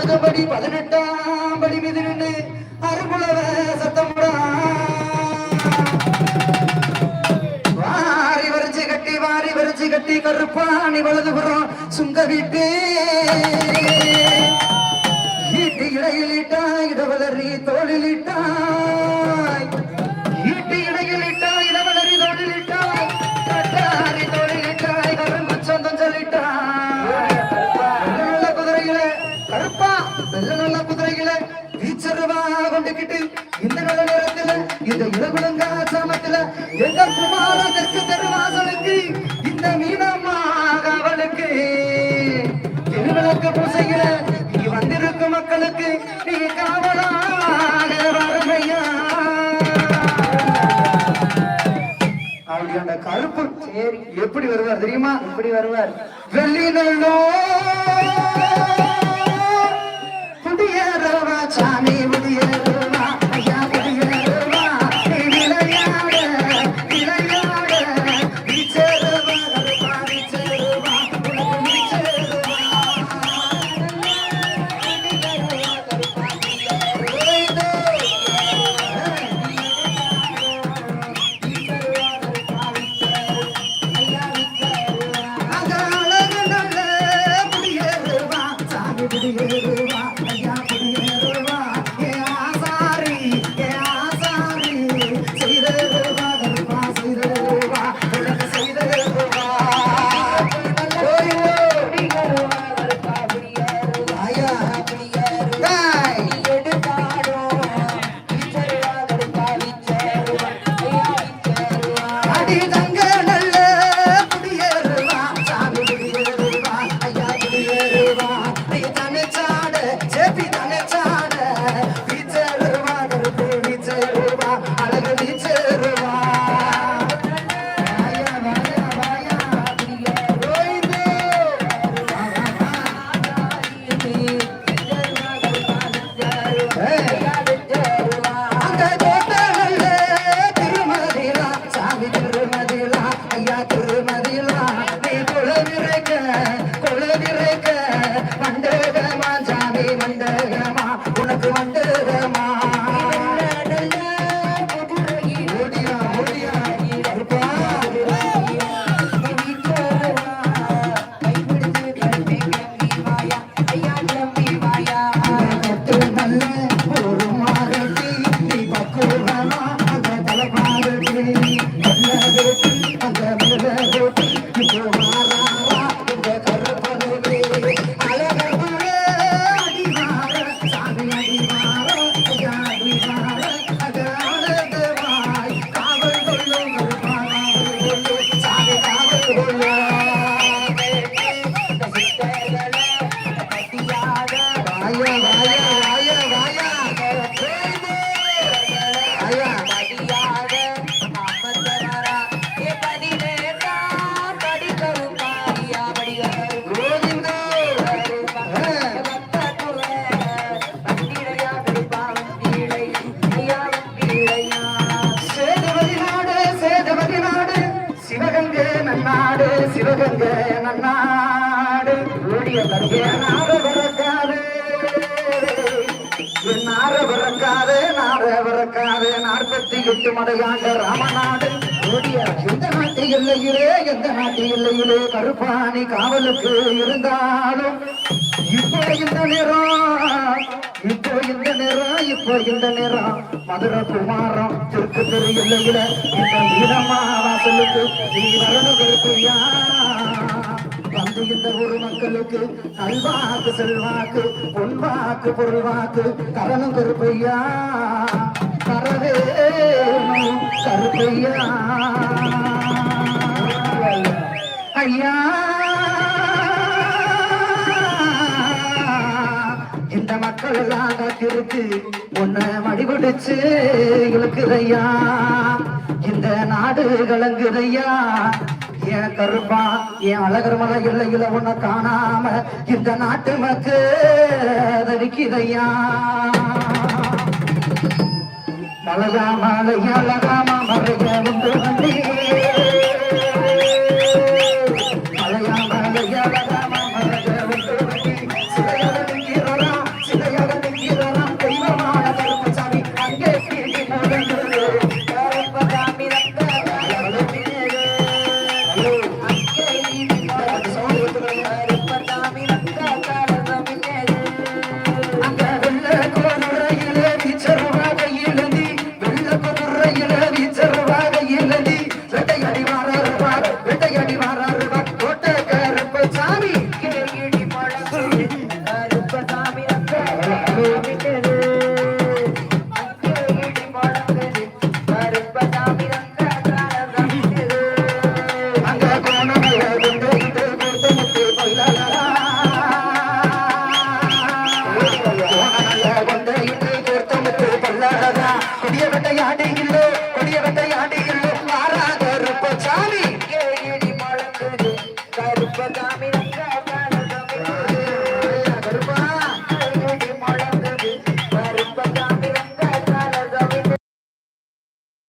உலகபடி பதினெட்டாம் படி மீது நின்று அருகுலவ சத்தமுடா வாரி வரிச்சு கட்டி வாரி வரிச்சு கட்டி கருப்பாணி வலதுபுறம் சுங்க விட்டு. ஈட்டி இடையிலிட்டாய் இடவலரி தோளிலிட்டாய் நல்ல வெள்ள நல்ல குதிரைகளை வீச்சருவா கொண்டுகிட்டு இந்த நல்ல நேரத்துல இந்த இளகுலங்கா சாமத்துல எங்க குமார தெற்கு தெருவாசலுக்கு இந்த மீனமாக அவளுக்கு. திருவிளக்கு பூசையில நீ வந்திருக்கும் மக்களுக்கு நீ காவலாக வரமையா அப்படி அந்த கருப்பு சரி எப்படி வருவார் தெரியுமா? எப்படி வருவார். வெள்ளி Thank. குலவிரைக்க, Tak. சிவகங்கை நன்னாடு ஓடிய நார பறக்காது. நார பறக்காது நார பறக்காது. நாற்பத்தி எட்டு மடையாண்ட ராமநாடு ஓடிய எந்த நாட்டு எல்லையிலே எந்த நாட்டு எல்லையிலே கருப்பாணி காவலுக்கு இருந்தாலும் இப்போ இந்த நேரம் நேரம் இப்போ இந்த நேரம். மதுரை குமாரம் திருக்கு தெரு எல்லையில இந்த மீனம்மா வாசலுக்கு நீ வரணும் கருப்பையா வந்து இந்த ஒரு மக்களுக்கு நல்வாக்கு செல்வாக்கு பொன்வாக்கு பொருள்வாக்கு கரணும் கருப்பையா? கரவே கருப்பையா? ஐயா! இந்த மக்கள் எல்லாம் காத்திருக்கு உன்னை மடிபிடிச்சு இழுக்குதையா? இந்த நாடு கலங்குதையா என் கருப்பா என் அழகர் மலை இல்லையில உன்னை காணாம இந்த நாட்டு மக்கு தவிக்குதையா? மலகா மலையா அழகாமா மறைய உண்டு வந்தே